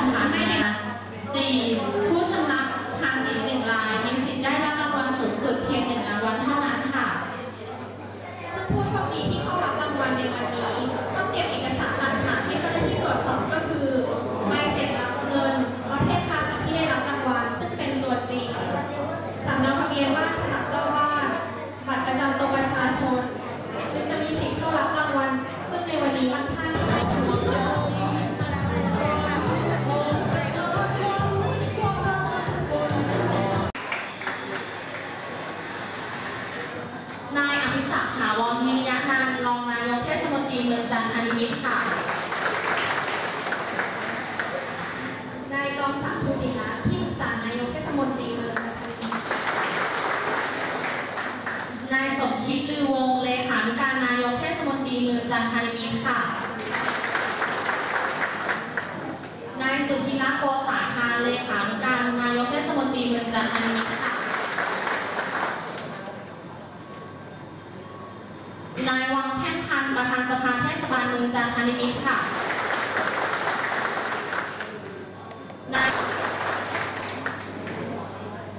สองค่ะไจันทนิมิตรค่ะ นายจอมศักดิ์ภูติรัตน์ที่ปรึกษานายกเทศมนตรีเมืองนายสมคิดลือวงเลขานุการนายกเทศมนตรีเมืองจันทนิมิตรค่ะ นายสุพิรักโกษาคารเลขานุการนายกเทศมนตรีเมืองจันทนิมิตรค่ะ นายวังแท่งพันธ์ประธานสภาเทศบาลเมือง จันทนิมิตค่ะนาย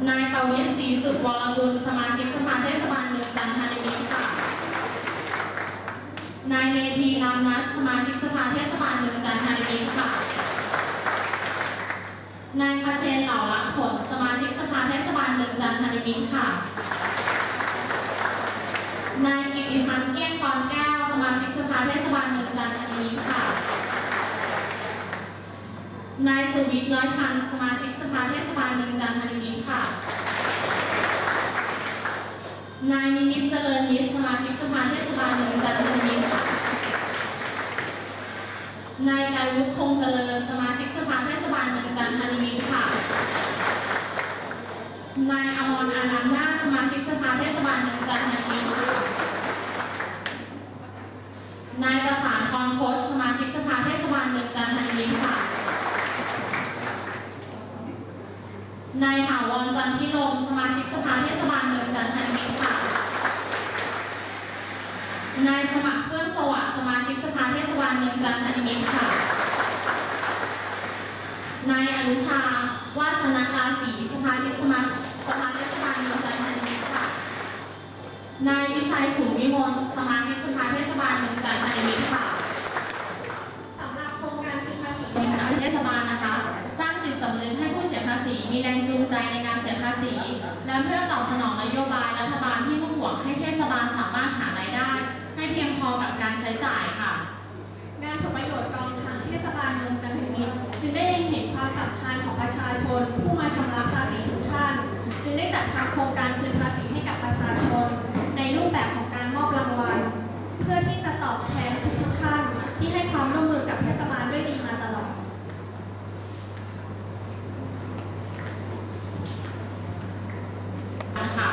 นายปวิศรีสุดวรกุลสมาชิกสภาเทศบาลเมืองจันทนิมิตค่ะ นายเมธีรามนัสสมาชิกสภาเทศบาลเมืองจันทนิมิตค่ะ นายคาเชนเหล่าลักผลสมาชิกสภาเทศบาลเมืองจันทนิมิตค่ะ นายกิติพันธ์เกี้ยงกรแก้วสมาชิกส ภาเทศบาลเมืองจันทนิมิตรค่ะ นายสุวิทย์น้อยพันธ์สมาชิกสภาเทศบาลเมืองจันทนิมิตรค่ะ นายนิมิตเจริญมิตรสมาชิกสภาเทศบาลเมืองจันทนิมิตรค่ะ นายกายุทธคงเจริญสมาชิกสภาเทศบาลเมืองจันทนิมิตรค่ะ นายอมรอานันต์นาถสมาชิกสภาเทศบาลเมืองจันทนิมิตรค่ะ นายประสานพรโคสสมาชิกสภาเทศบาลเมืองจันทนิมิตรค่ะ นายถาวรจันทิลมสมาชิกสภาเทศบาลเมืองจันทนิมิตรค่ะ นายสมัครเพื่อนสวัสดิ์สมาชิกสภาเทศบาลเมืองจันทนิมิตรค่ะ นายอนุชาวาสนาราศีสมาชิกสมาสภาเทศบาลเมืองจันทนิมิตรค่ะ นายวิชัยขุนวิมลสมาชิกสภาเทศบาลเมืองจันทนิมิตรค่ะสำหรับโครงการคืนภาษีบริหารเทศบาล ษีมีแรงจูงใจในการเสียภาษี และเพื่อตอบสนองนโยบายรัฐบาลที่มุ่งหวังให้เทศบาลสามารถหารายได้ ให้เพียงพอกับการใช้จ่ายค่ะงานผลประโยชน์กองทางเทศบาลเมืองจันทบุรีจึงได้เล็งเห็นความสำคัญของประชาชน ผู้มาชำระภาษีทุกท่าน จึงได้จัดทำโครงการคืนภาษีให้กับประชาชน ในรูปแบบของการมอบรางวัล เพื่อที่จะตอบแทนทุกๆท่าน ที่ให้ความร่วมมือกับเทศบาลด้วยดีมาตลอด ค่ะ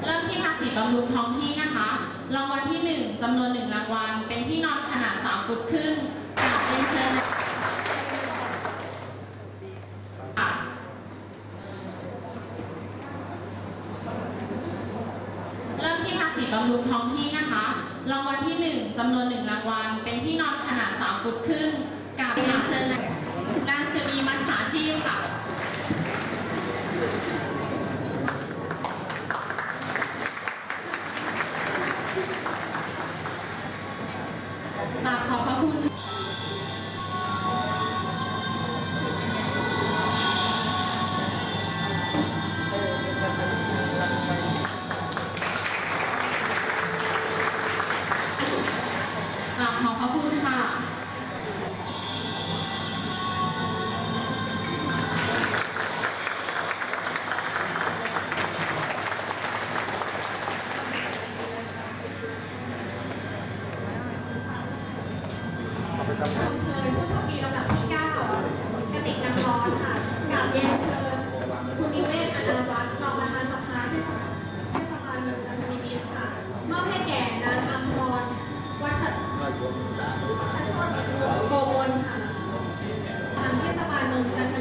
เริ่มที่ภาษีบำรุงท้องที่นะคะ รางวัลที่ 1จำนวนหนึ่งรางวัล เป็นที่นอนขนาด 3 ฟุตครึ่งกราบเรียนเชิญนะคะเริ่มที่ภาษีบำรุงท้องที่นะคะ รางวัลที่ 1จำนวนหนึ่งรางวัล เป็นที่นอนขนาด 3 ฟุตครึ่ง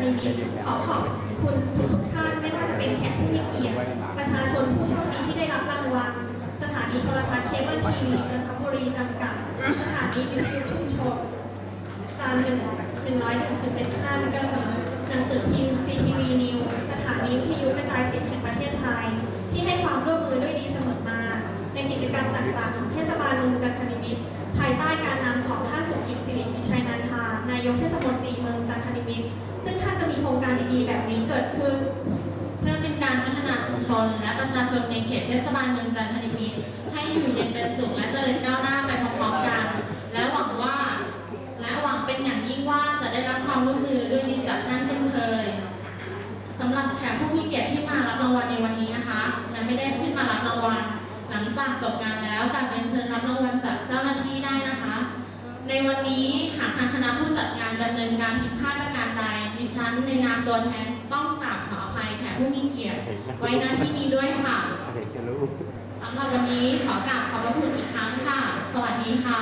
มีขอขอบคุณทุกท่านไม่ว่าจะเป็นแขกผู้มีเกียรติประชาชนผู้โชคดีที่ได้รับรางวัลสถานีโทรทัศน์เคเบิลทีวีจันทบุรีจำกัด สถานีวิทยุชุมชนจานหนึ่งหนึ่งร้อยหนึ่งจุดเจ็ดห้าเมกะเฮิรตหนังสือพิมพ์ CTV News สถานีวิทยุกระจายเสียงแห่งประเทศไทย ที่ให้ความร่วม ชนในเขตเทศบาลเมืองจันทนิมิตให้อยู่เย็นเป็นสุขและเจริญก้าวหน้าไปพร้อมๆกัน และหวังว่า และหวังเป็นอย่างยิ่งว่าจะได้รับความร่วมมือด้วยดีจากท่านเช่นเคยสำหรับแขกผู้มีเกียรติที่มารับรางวัลในวันนี้นะคะ และไม่ได้ขึ้นมารับรางวัลหลังจากจบงานแล้วกลับเรียนเชิญรับรางวัลจากเจ้าหน้าที่ได้นะคะ ในวันนี้หากทางคณะผู้จัดงานดำเนินการผิดพลาดประการใดดิฉันในนามตัวแทน ต้องกราบขออภัยแขกผู้มีเกียรติไว้หน้าที่นี้ด้วยค่ะเด็กจะรู้สำหรับวันนี้ขอกราบขอบพระคุณอีกครั้งค่ะ สวัสดีค่ะ